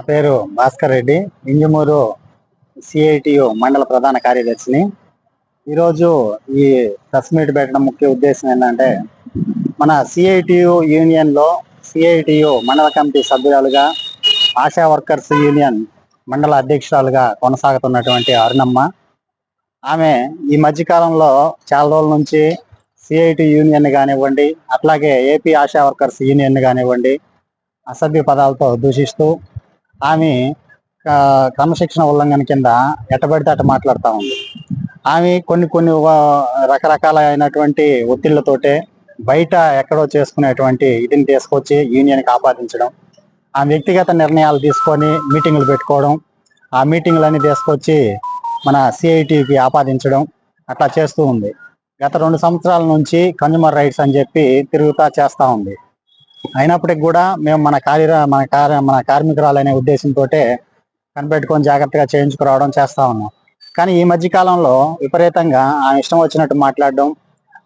నా పేరు భాస్కర్ రెడ్డి. ఇంజమూరు సిఐటియు మండల ప్రధాన కార్యదర్శిని. ఈరోజు ఈ ప్రెస్ మీట్ పెట్టడం ముఖ్య ఉద్దేశం ఏంటంటే మన సిఐటియు యూనియన్లో సిఐటియు మండల కమిటీ సభ్యురాలుగా ఆశా వర్కర్స్ యూనియన్ మండల అధ్యక్షురాలుగా కొనసాగుతున్నటువంటి అరుణమ్మ. ఆమె ఈ మధ్యకాలంలో చాలా రోజుల నుంచి సిఐటి యూనియన్ కానివ్వండి అట్లాగే ఏపీ ఆశా వర్కర్స్ యూనియన్ కానివ్వండి అసభ్య పదాలతో దూషిస్తూ ఆమె క్రమశిక్షణ ఉల్లంఘన కింద ఎట్టబడితే అట్ట మాట్లాడుతూ ఉంది. ఆమె కొన్ని కొన్ని రకరకాలైనటువంటి ఒత్తిళ్ళతోటే బయట ఎక్కడో చేసుకునేటువంటి ఇదిని తీసుకొచ్చి యూనియన్కి ఆపాదించడం ఆ వ్యక్తిగత నిర్ణయాలు తీసుకొని మీటింగులు పెట్టుకోవడం ఆ మీటింగులన్నీ తీసుకొచ్చి మన సిఐటికి ఆపాదించడం అట్లా చేస్తూ ఉంది. గత రెండు సంవత్సరాల నుంచి కన్జ్యూమర్ రైట్స్ అని చెప్పి తిరుగుతా చేస్తూ ఉంది. అయినప్పటికి కూడా మేము మన కార్య మన కార్య మన కార్మికురాలు అనే ఉద్దేశంతో కనిపెట్టుకొని జాగ్రత్తగా చేయించుకురావడం చేస్తా ఉన్నాం. కానీ ఈ మధ్య కాలంలో విపరీతంగా ఆమె ఇష్టం వచ్చినట్టు మాట్లాడడం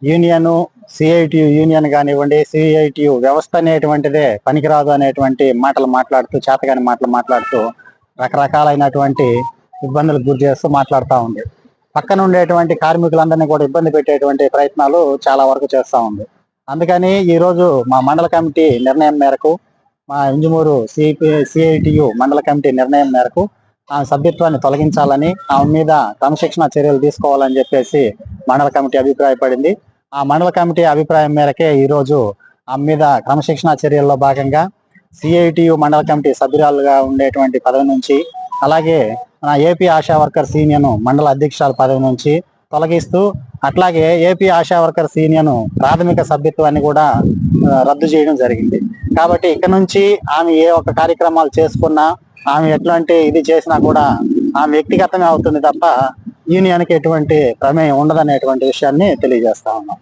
యూనియన్ సిఐటియు యూనియన్ కానివ్వండి సిఐటియు వ్యవస్థ అనేటువంటిదే పనికిరాదు అనేటువంటి మాటలు మాట్లాడుతూ చేతగాని మాటలు మాట్లాడుతూ రకరకాలైనటువంటి ఇబ్బందులకు గురి చేస్తూ మాట్లాడుతూ ఉంది. పక్కన ఉండేటువంటి కార్మికులందరినీ కూడా ఇబ్బంది పెట్టేటువంటి ప్రయత్నాలు చాలా వరకు చేస్తూ ఉంది. అందుకని ఈరోజు మా మండల కమిటీ నిర్ణయం మేరకు మా ఇంజమూరు సిపి సిఐటియు మండల కమిటీ నిర్ణయం మేరకు ఆ సభ్యత్వాన్ని తొలగించాలని ఆమె మీద క్రమశిక్షణ చర్యలు తీసుకోవాలని చెప్పేసి మండల కమిటీ అభిప్రాయపడింది. ఆ మండల కమిటీ అభిప్రాయం మేరకే ఈరోజు ఆమె మీద క్రమశిక్షణ చర్యల్లో భాగంగా సిఐటియు మండల కమిటీ సభ్యురాలుగా ఉండేటువంటి పదవి నుంచి అలాగే నా ఏపీ ఆశా వర్కర్స్ యూనియన్ మండల అధ్యక్షురాల పదవి నుంచి తొలగిస్తూ అట్లాగే ఏపీ ఆశా వర్కర్స్ యూనియన్ ప్రాథమిక సభ్యత్వాన్ని కూడా రద్దు చేయడం జరిగింది. కాబట్టి ఇక్కడ నుంచి ఆమె ఏ ఒక్క కార్యక్రమాలు చేసుకున్నా ఆమె ఎట్లాంటి ఇది చేసినా కూడా ఆమె వ్యక్తిగతమే అవుతుంది తప్ప యూనియన్కి ఎటువంటి ప్రమేయం ఉండదనేటువంటి విషయాన్ని తెలియజేస్తా ఉన్నాం.